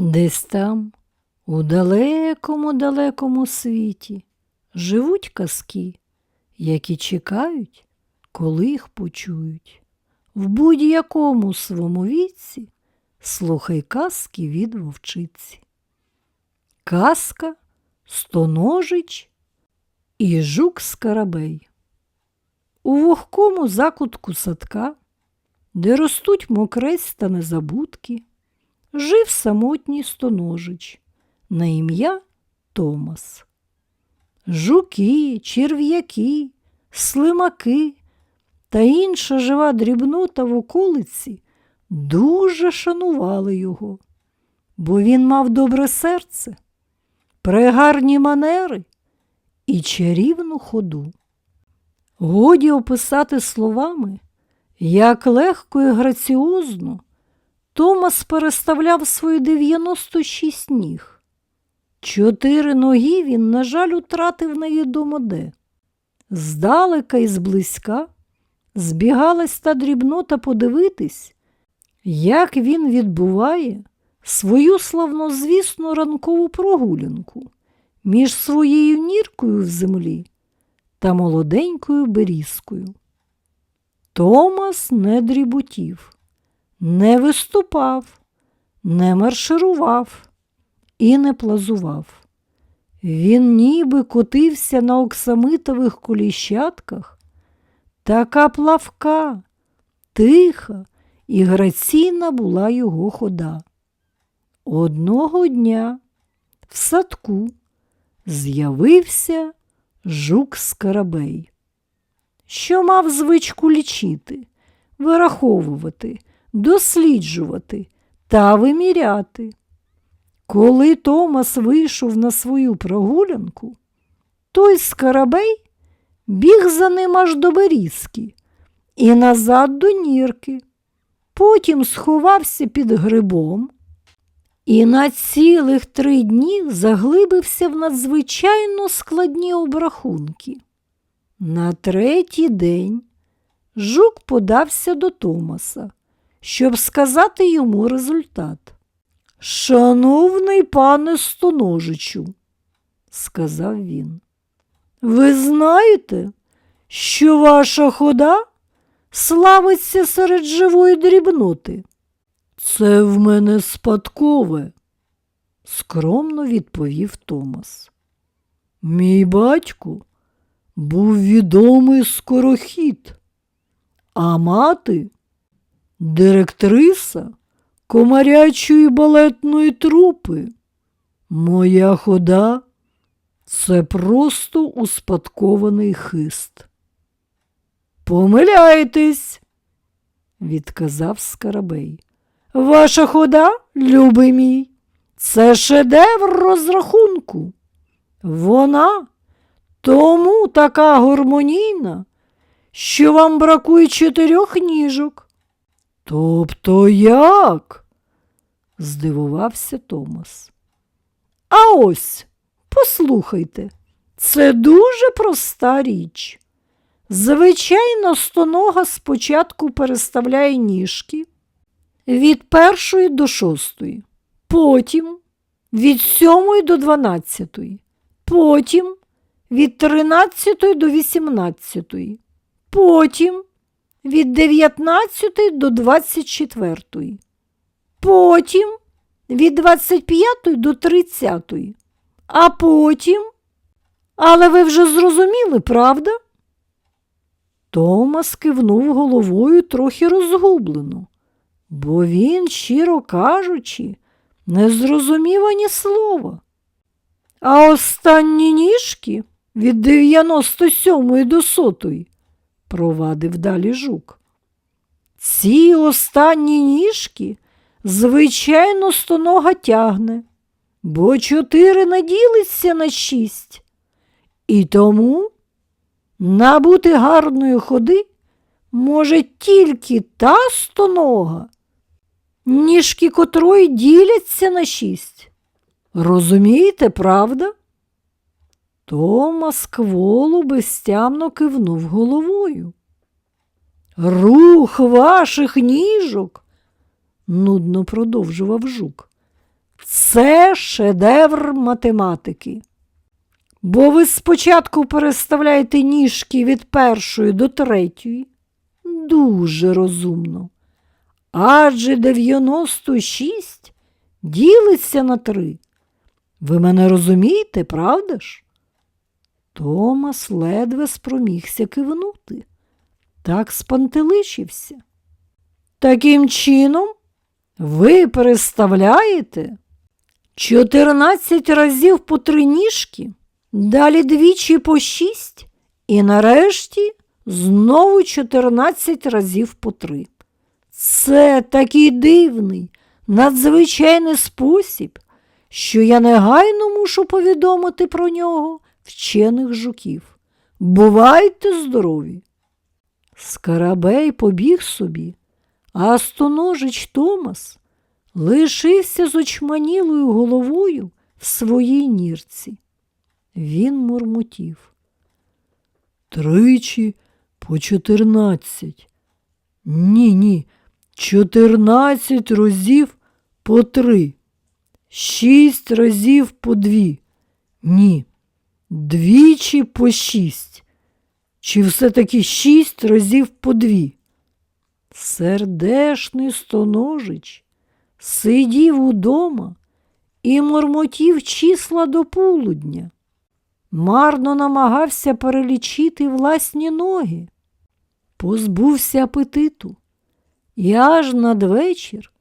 Десь там, у далекому далекому світі, живуть казки, які чекають, коли їх почують. В будь-якому своєму віці слухай казки від вовчиці. Казка Стоножич і жук Скарабей. У вогкому закутку садка, де ростуть мокрець та незабудки, жив самотній стоножич на ім'я Томас. Жуки, черв'яки, слимаки та інша жива дрібнота в околиці дуже шанували його, бо він мав добре серце, прегарні манери і чарівну ходу. Годі описати словами, як легко і граціозно Томас переставляв свої 96 ніг. Чотири ноги він, на жаль, утратив невідомо де. Здалека і зблизька збігалась та дрібнота подивитись, як він відбуває свою славнозвісну ранкову прогулянку між своєю ніркою в землі та молоденькою берізкою. Томас не дріботів, не виступав, не марширував і не плазував. Він ніби котився на оксамитових коліщатках, така плавка, тиха і граційна була його хода. Одного дня в садку з'явився жук Скарабей, що мав звичку лічити, вираховувати, досліджувати та виміряти. Коли Томас вийшов на свою прогулянку, той Скарабей біг за ним аж до берізки і назад до нірки, потім сховався під грибом і на цілих три дні заглибився в надзвичайно складні обрахунки. На третій день жук подався до Томаса, щоб сказати йому результат. Шановний пане Стоножичу, сказав він, ви знаєте, що ваша хода славиться серед живої дрібноти? Це в мене спадкове, скромно відповів Томас. Мій батько був відомий скорохід, а мати директриса комарячої балетної трупи. Моя хода це просто успадкований хист. Помиляєтесь, відказав Скарабей. Ваша хода, любий мій, це шедевр розрахунку. Вона тому така гармонійна, що вам бракує чотирьох ніжок. Тобто як? здивувався Томас. А ось, послухайте, це дуже проста річ. Звичайно, стонога спочатку переставляє ніжки від першої до шостої, потім від сьомої до дванадцятої, потім від тринадцятої до вісімнадцятої, потім від 19 до 24, потім від 25 до 30, а потім. Але ви вже зрозуміли, правда? Томас кивнув головою трохи розгублено, бо він, щиро кажучи, не зрозумів ані слова. А останні ніжки від 97 до 100 провадив далі жук. Ці останні ніжки, звичайно, стонога тягне, бо чотири наділиться на шість. І тому набути гарної ходи може тільки та стонога, ніжки котрої діляться на шість. Розумієте, правда? Томас кволу безтямно кивнув головою. Рух ваших ніжок, нудно продовжував жук, Це шедевр математики. Бо ви спочатку переставляєте ніжки від першої до третьої. Дуже розумно. Адже 96 ділиться на три. Ви мене розумієте, правда ж? Томас ледве спромігся кивнути. Так спантеличився. Таким чином, ви переставляєте 14 разів по три ніжки, далі двічі по шість, і нарешті знову 14 разів по три. Це такий дивний, надзвичайний спосіб, що я негайно мушу повідомити про нього вчених жуків. Бувайте здорові! Скарабей побіг собі, а стоножич Томас лишився з очманілою головою в своїй нірці. Він мурмотів. Тричі по чотирнадцять. Ні, ні, чотирнадцять разів по три, шість разів по дві. Ні, двічі по шість. Чи все-таки шість разів по дві? Сердешний стоножич сидів удома і мормотів числа до полудня. Марно намагався перелічити власні ноги, позбувся апетиту і аж надвечір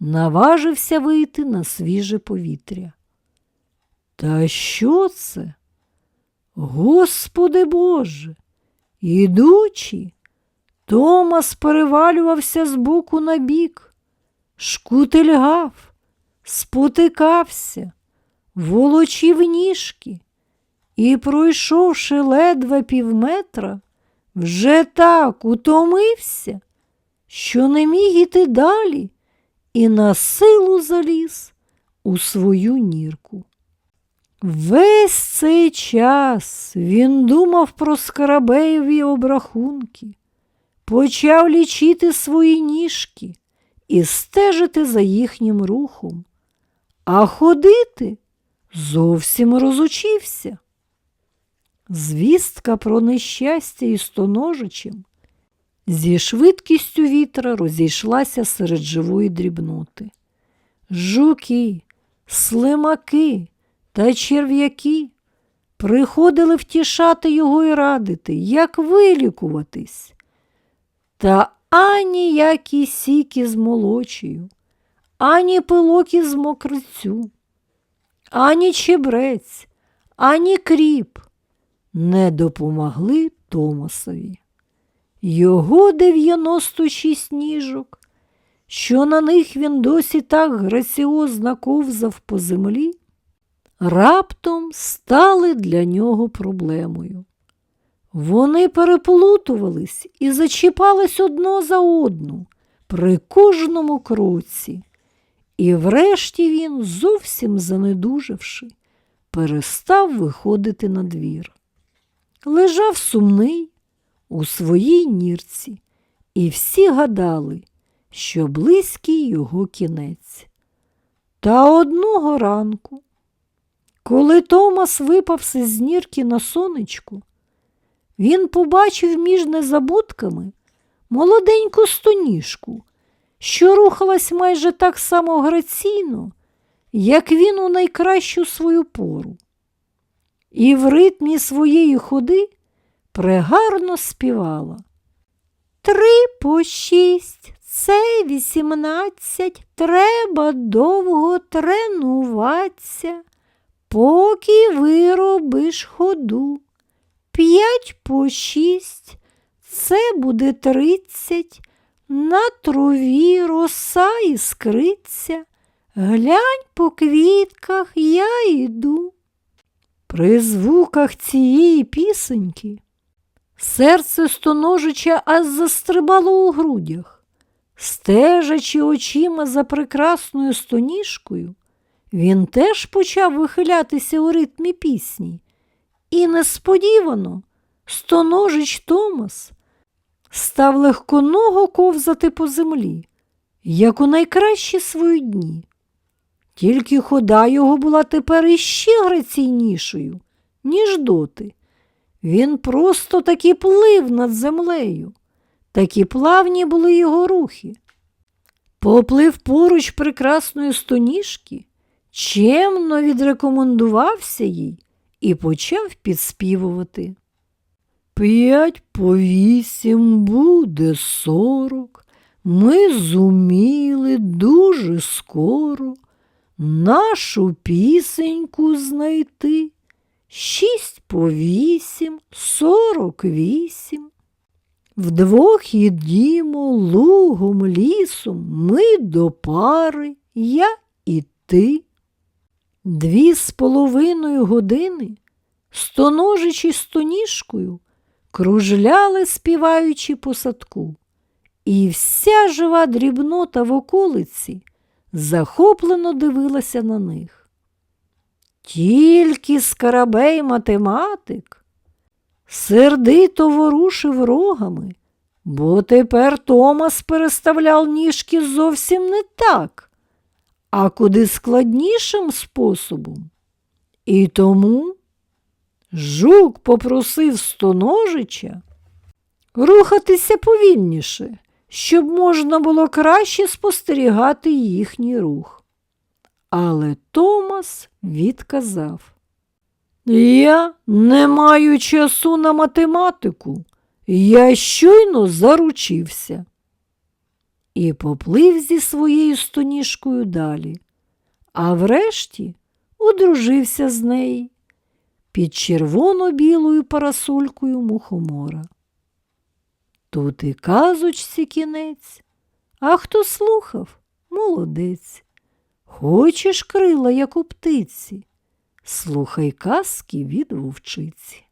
наважився вийти на свіже повітря. Та що це? Господи Боже, ідучи, Томас перевалювався з боку на бік, шкутильгав, спотикався, волочив ніжки і, пройшовши ледве півметра, вже так утомився, що не міг іти далі і на силу заліз у свою нірку. Весь цей час він думав про скарабеєві обрахунки, почав лічити свої ніжки і стежити за їхнім рухом, а ходити зовсім розучився. Звістка про нещастя із тоножичем зі швидкістю вітра розійшлася серед живої дрібноти. Жуки, слимаки та черв'яки приходили втішати його і радити, як вилікуватись. Та ані які сіки з молочею, ані пилок із мокрицю, ані чебрець, ані кріп не допомогли Томасові. Його 96 ніжок, що на них він досі так граціозно ковзав по землі, раптом стали для нього проблемою. Вони переплутувались і зачіпались одно за одну при кожному кроці, і врешті він, зовсім занедужавши, перестав виходити на двір. Лежав сумний у своїй нірці, і всі гадали, що близький його кінець. Та одного ранку, коли Томас випався з нірки на сонечку, він побачив між незабудками молоденьку стоніжку, що рухалась майже так само граційно, як він у найкращу свою пору. І в ритмі своєї ходи прегарно співала. Три по шість, це вісімнадцять, треба довго тренуватися, поки виробиш ходу. П'ять по шість, це буде тридцять, на траві роса іскриться, глянь по квітках я йду. При звуках цієї пісеньки серце стоножича аж застрибало у грудях. Стежачи очима за прекрасною стоніжкою, він теж почав вихилятися у ритмі пісні. І несподівано стоножич Томас став легконого ковзати по землі, як у найкращі свої дні. Тільки хода його була тепер іще граційнішою, ніж доти. Він просто таки плив над землею. Такі плавні були його рухи. Поплив поруч прекрасної стоніжки, чемно відрекомендувався їй і почав підспівувати. П'ять по вісім буде сорок. Ми зуміли дуже скоро нашу пісеньку знайти. Шість по вісім, сорок вісім. Вдвох їдімо лугом, лісом, ми до пари, я і ти. Дві з половиною години, стоножичі стоніжкою, кружляли, співаючи по садку, і вся жива дрібнота в околиці захоплено дивилася на них. Тільки скарабей математик сердито ворушив рогами, бо тепер Томас переставляв ніжки зовсім не так, а куди складнішим способом. І тому жук попросив стоножича рухатися повільніше, щоб можна було краще спостерігати їхній рух. Але Томас відказав. Я не маю часу на математику, я щойно заручився. І поплив зі своєю стоніжкою далі, а врешті одружився з нею під червоно-білою парасолькою мухомора. Тут і казочці кінець, а хто слухав, молодець. Хочеш крила, як у птиці, слухай казки від вовчиці.